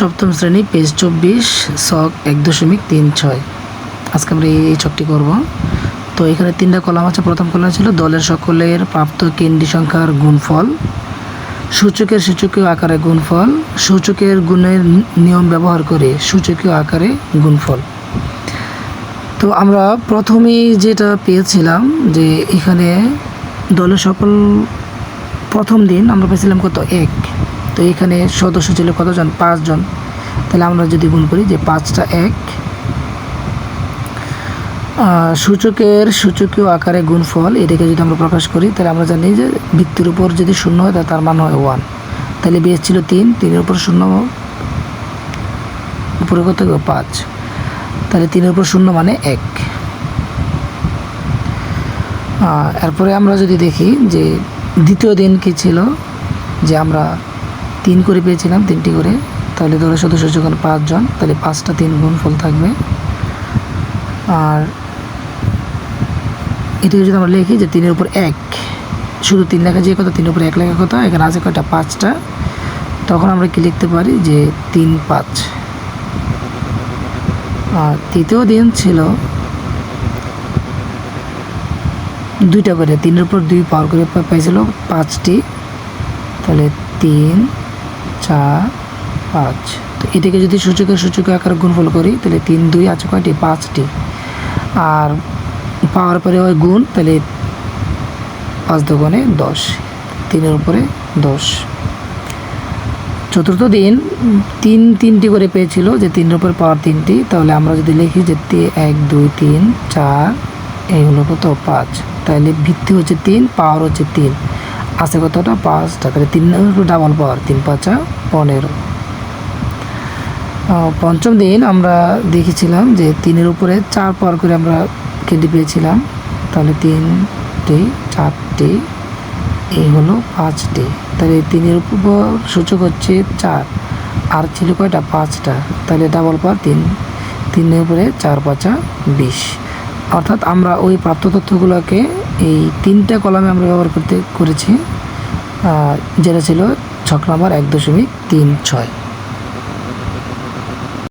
সপ্তম শ্রেণি পেজ চব্বিশ শখ এক দশমিক তিন ছয়। আজকে আমরা এই ছকটি করব। তো এখানে তিনটা কলাম আছে। প্রথম কলাম ছিল দলের সকলের প্রাপ্ত কেন্দ্রী সংখ্যার গুণফল। সূচকের সূচকীয় আকারে গুণফল। সূচকের গুণের নিয়ম ব্যবহার করে সূচকীয় আকারে গুণফল। তো আমরা প্রথমেই যেটা পেয়েছিলাম যে এখানে দলের সকল প্রথম দিন আমরা পেয়েছিলাম কত? এক। তো এখানে সদস্য ছিল কতজন? পাঁচজন। তাহলে আমরা যদি গুণ করি যে পাঁচটা এক। সূচকের সূচকীয় আকারে গুণফল, এটাকে যদি আমরা প্রকাশ করি, তাহলে আমরা জানি যে ভিত্তির উপর যদি শূন্য হয়, তাহলে তার মান হয় ওয়ান তাহলে বেশ ছিল তিন, তিনের উপর শূন্য উপরে কত পাঁচ। তাহলে তিনের উপর শূন্য মানে এক। এরপরে আমরা যদি দেখি যে দ্বিতীয় দিন কি ছিল? যে আমরা তিন করে পেয়েছিলাম, তিনটি করে। তাহলে দলের সদস্য যখন পাঁচজন, তাহলে পাঁচটা তিন গুণ ফল থাকবে। আর এটাকে যদি আমরা লিখি যে তিনের উপর এক, শুধু তিন লেখা যে কথা, তিনের উপর এক লেখা কথা, এখানে আছে কয়টা? পাঁচটা। তখন আমরা কি লিখতে পারি? যে তিন পাঁচ। আর তৃতীয় দিন ছিল দুইটা করে, তিনের উপর দুই পাওয়ার করে পাইছিল পাঁচটি। তাহলে তিন চার, পাঁচ। তো এটাকে যদি সূচকের সূচক আকারে গুণফল করি, তাহলে তিন, দুই আছে কয়টি? পাঁচটি। আর পাওয়ার পরে হয় গুণ, তাহলে পাঁচ দোকানে দশ। তিনের উপরে দশ। চতুর্থ দিন, তিন তিনটি করে পেয়েছিল, যে তিনের উপর পাওয়ার তিনটি, তাহলে আমরা যদি লিখি যে এক, দুই, তিন, চার, এই হলো কত? পাঁচ। তাহলে ভিত্তি হচ্ছে তিন, পাওয়ার হচ্ছে তিন। আছে কতটা? পাঁচটা তাহলে তিন ডাবল পাওয়ার তিন পাঁচা পনেরো। পঞ্চম দিন আমরা দেখেছিলাম যে তিনের উপরে চার পাওয়ার করে আমরা কেটে পেয়েছিলাম। তাহলে তিনটি, চারটি এই হলো পাঁচটি। তাহলে তিনের উপর সূচক হচ্ছে চার। আর ছিল কয়টা? পাঁচটা। তাহলে ডাবল পাওয়ার তিন। তিনের উপরে চার পাঁচা বিশ। অর্থাৎ আমরা ওই প্রাপ্ত তথ্যগুলোকে এই তিনটা কলামে আমরা ব্যবহার করতে করেছি যেটা ছিল ছক নাম্বার এক দশমিক তিন ছয়।